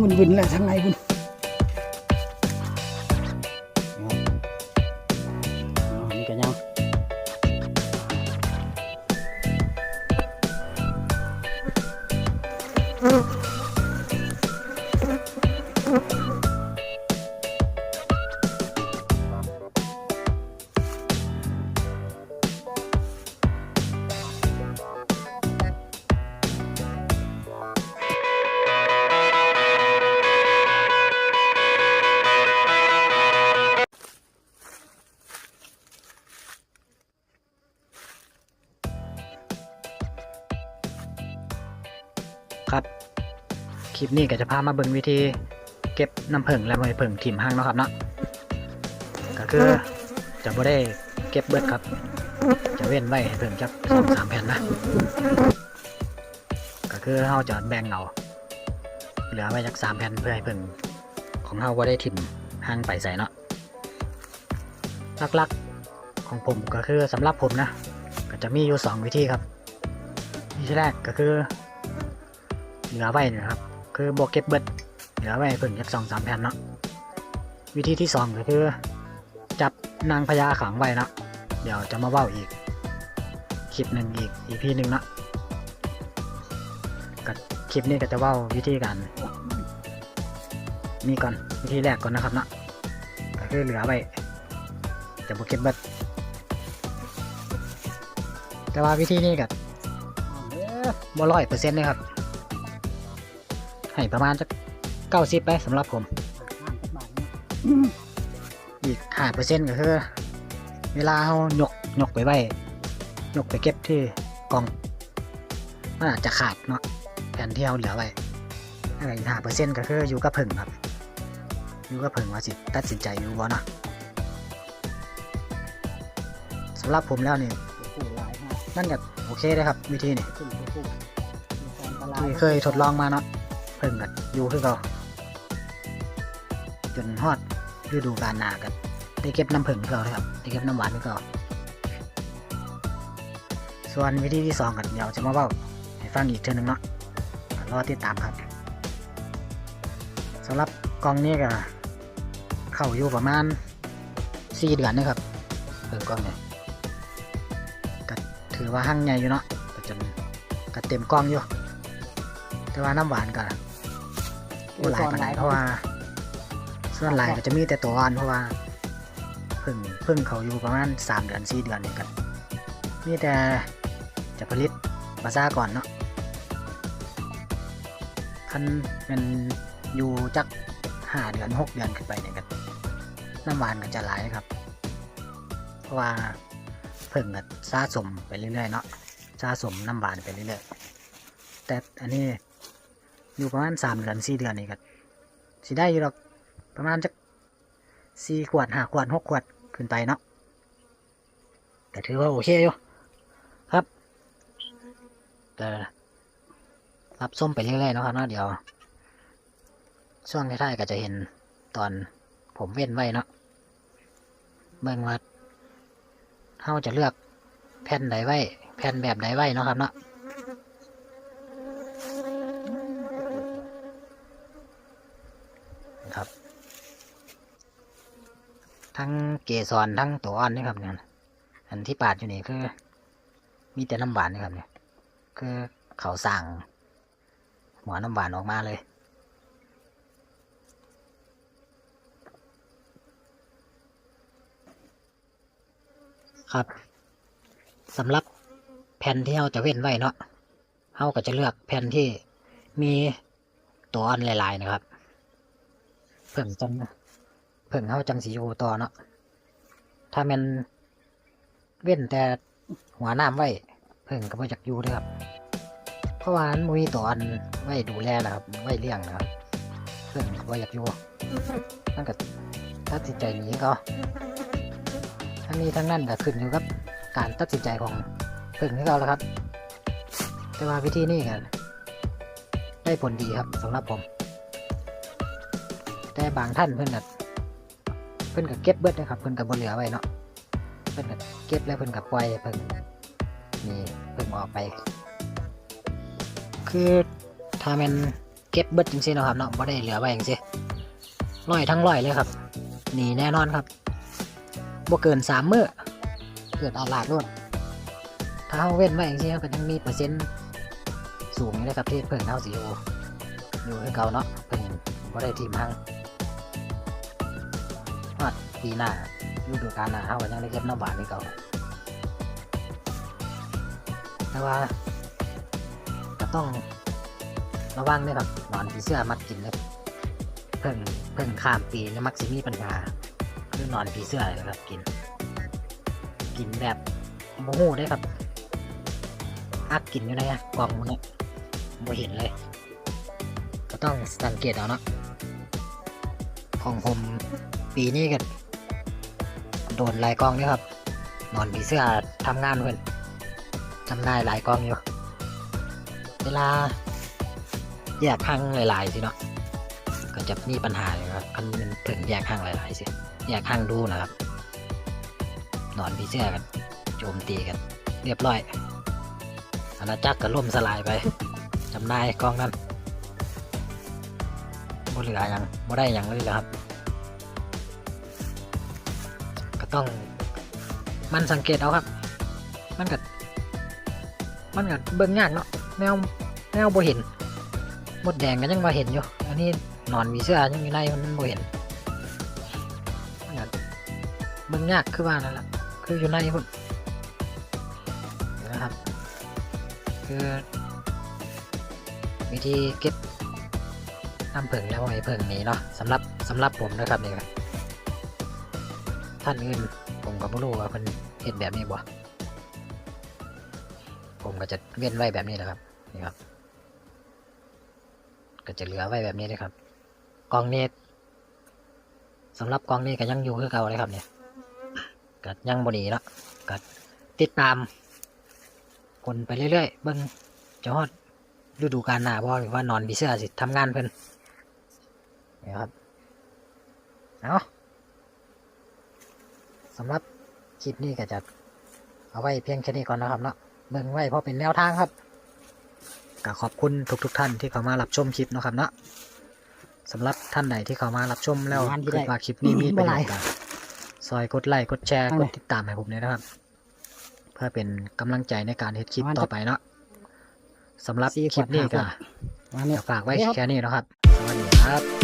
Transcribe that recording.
วุ่นๆแหละทางในคุณนี่กันยัง ครับ คลิปนี้ก็จะพามาเบิ่งวิธี เก็บน้ำผึ้งและใบผึ้งถิ่มห้างเนาะครับเนาะก็คือจะบ่ได้เก็บเบิดครับ จะเว้นไว้ให้เพิ่งจักสองสามแผ่นนะ ก็คือเราจะแบ่งเอาเหลือไว้จักสามแผ่นเพื่อให้เพิ่งของเราบ่ได้ถิ่มห้างไปใส่เนาะหลักๆของผมก็คือสำหรับผมนะ ก็จะมีอยู่สองวิธีครับวิธีแรกก็คือ เหลือไว้นะครับ คือโบเก็บเบิดเหลือไว้เพิ่งจักสองสามแผ่นเนาะวิธีที่สองก็คือ จับนางพญาขังไว้เนาะเดี๋ยวจะมาเว้าอีกคลิปหนึ่งอีกอีพีหนึ่งเนาะกับคลิปนี้ก็จะเว้าวิธีการนี่ก่อนวิธีแรกก่อนนะครับเนาะก็คือเหลือไว้จะโบเก็บเบิดแต่ว่าวิธีนี้กับบ่ร้อยเปอร์เซ็นต์เลยครับ ให้ประมาณจะเก้าสิบไปสำหรับผม อีกห้าเปอร์เซ็นต์ก็คือ เวลาเรายกยกไปไว้ยกไปเก็บที่กล่องมันอาจจะขาดเนาะแผ่นที่เราเหลือไว้อีกห้าเปอร์เซ็นต์ก็คืออยู่กับผึ่งครับอยู่กับผึ่งว่าสิตัดสินใจอยู่บ่เนาะสำหรับผมแล้วนี่นั่นก็โอเคเลยครับ วิธีนี่ที่เคยทดลองมาเนาะ เพิ่งกันอยู่คือเขาจนฮอดฤดูกาลนากันได้เก็บน้ำผึ้งเขาเลยครับได้เก็บน้ำหวานคือส่วนวิธีที่สองกันเดี๋ยวจะมาเล่าให้ฟังอีกเทื่อนึงเนาะรอติดตามครับสำหรับกองนี้ก็เข้าอยู่ประมาณสี่เดือนนะครับเพิ่งกล่องเนี่ยก็ถือว่าหั่งใหญ่อยู่เนาะจนก็เต็มกล่องอยู่ แต่ว่าน้ำหวานก็บ่ หลายปานใดเพราะว่าส่วนหลายก็จะมีแต่ตัวอ่อนเพราะว่าเพึ่งเพึ่งเขาอยู่ประมาณสามเดือนสี่เดือนนี่กันมีแต่จะผลิตบาซ่าก่อนเนาะคันเป็นอยู่จักห้าเดือนหกเดือนขึ้นไปเนี่ยกันน้ำหวานก็จะหลายครับ เพราะว่าเพิ่งก็สะสมไปเรื่อยๆเนาะสะสมน้ำหวานไปเรื่อยๆแต่อันนี้ อยู่ประมาณสามเดือนสี่เดือนนี่ก็สิได้อยู่หรอกประมาณจักสี่ขวดห้าขวดหกขวดขึ้นไปเนาะแต่ถือว่าโอเคอยู่ครับแต่รับส้มไปเรื่อยๆเนาะครับนะเดี๋ยว ช่วงท้ายๆก็จะเห็นตอนผมเว้นไว้เนาะเบิ่งว่าเขาจะเลือกแผ่นใดไว้ แผ่นแบบใดไว้เนาะครับเนาะ ครับ ทั้งเกสรทั้งตัวอ่อนนี่ครับเนี่ยอันที่ปาดอยู่นี่คือ มีแต่น้ำหวานนี่ครับเนี่ยคือเขาสั่งหัวน้ำหวานออกมาเลยครับสำหรับแผ่นที่เราจะเว้นไว้เนาะเราก็จะเลือกแผ่นที่มีตัวอ่อนหลายๆนะครับ เพิ่งจัง เพิ่งเข้าจังสีอยู่ต่อเนาะถ้ามันเว้นแต่หัวน้ำไว้ เพิ่งก็บ่อยากอยู่เลยครับ เพราะว่ามันบ่มีตัวอันไว้ดูแลนะครับไว้เลี้ยงนะครับเพิ่งก็บ่อยากอยู่นั่นก็ตัดสินใจหนีก็ทั้งนี้ทั้งนั้นก็ขึ้นอยู่กับการตัดสินใจของเพิ่งที่เขาแล้วครับ แต่ว่าวิธีนี้กันได้ผลดีครับสำหรับผม แต่บางท่านเพิ่นก็ เพิ่นก็เก็บเบิดนะครับเพิ่นก็บ่เหลือไว้เนาะเพิ่นก็เก็บแล้วเพิ่นก็ปล่อยเพิ่นนี่เพิ่นออกไป คือถ้ามันเก็บเบิดจริงๆนะครับเนาะบ่ได้เหลือไว้จริงๆร้อยทั้งร้อยเลยครับหนีแน่นอนครับบ่เกินสามมื้อเกิดอาลาดรวดถ้าเฮาเว้นไว้จริงๆครับก็ยังมีเปอร์เซ็นต์สูงอยู่เลยครับที่เพิ่งเฮาสิอยู่อยู่คือเก่าเนาะเพิ่งบ่ได้ทีมหัง ปีหน้าฤดูกาลหน้าเฮาก็ยังได้เก็บน้ำหวานคือเก่าแต่ว่าก็ต้องระวังด้วยครับหนอนผีเสื้อมักกินเลยเพิ่งเพิ่งข้ามปีแล้วมักสิมีปัญหาคือหนอนผีเสื้อเลยครับกิน กินแบบโมโหได้ครับอักกินอยู่ในกล่องมันเนี่ยโมเห็นเลย ก็ต้องสังเกตเอาเนาะของผมปีนี้กัน โดนหลายกองนี่ครับนอนผีเสื้อทำงานเพื่อนทำได้หลายกองอยู่ เวลาแยกห้างหลายๆสิเนาะก็จะมีปัญหาเลยครับคันมันถึงแยกห้างหลายๆสิแยกห้างดูนะครับนอนผีเสื้อกันโจมตีกัน เรียบร้อยอาณาจักรก็ล่มสลายไปจำนายกองนั้นบ่เหลือหยังบ่ได้หยังเลยเหรอครับ ต้องมันสังเกตเอาครับ มันก็มันก็เบิ่งยากเนาะแนวแนวบ่เห็นมดแดงก็ยังมาเห็นอยู่ อันนี้นอนมีเสื้อยังอยู่ในมันบ่เห็นมันก็เบิ่งยากคือว่านั่นแหละคืออยู่ในพุ่นนะครับ คือวิธีเก็บน้ำผึ้งแล้วไอ้ผึ้งนี้เนาะสำหรับสำหรับผมนะครับนี่ครับ ท่านอื่นผมก็ไม่รู้ว่ามันเห็นแบบนี้บ่ผมก็จะเว้นไว้แบบนี้แหละครับนี่ครับ ก็จะเหลือไว้แบบนี้นะครับกองนี้สำหรับกองนี้ก็ยังอยู่คือเก่าเลยครับเนี่ยก็ยังบดีเนาะก็ติดตามคนไปเรื่อยๆเบิ่งจะฮอดฤดูกาลหน้าบ่หรือว่านอนผีเสื้อสิทำงานเพิ่นนี่ครับเอา สำหรับคลิปนี้ก็จะเอาไว้เพียงแค่นี้ก่อนนะครับเนาะเบิ่งไว้เพราะเป็นแนวทางครับก็ขอบคุณทุกๆทท่านที่เข้ามารับชมคลิปเนาะครับเนาะสำหรับท่านไหนที่เข้ามารับชมแล้วงานที่คิดได้ว่าคลิปนี้มีประโยชน์บ่หลายก็ซอยกดไลค์กดแชร์เอากเลดยติดตามให้ผมเลยนะครับ เพื่อเป็นกำลังใจในการเฮ็ดคลิปเอาอันต่อไปเนาะสำหรับสี่คลิปนี้ขวดก็ห้าขวดมาเนี่ยจะฝากไว้นี่ครับแค่นี้เนาะครับ สวัสดีครับ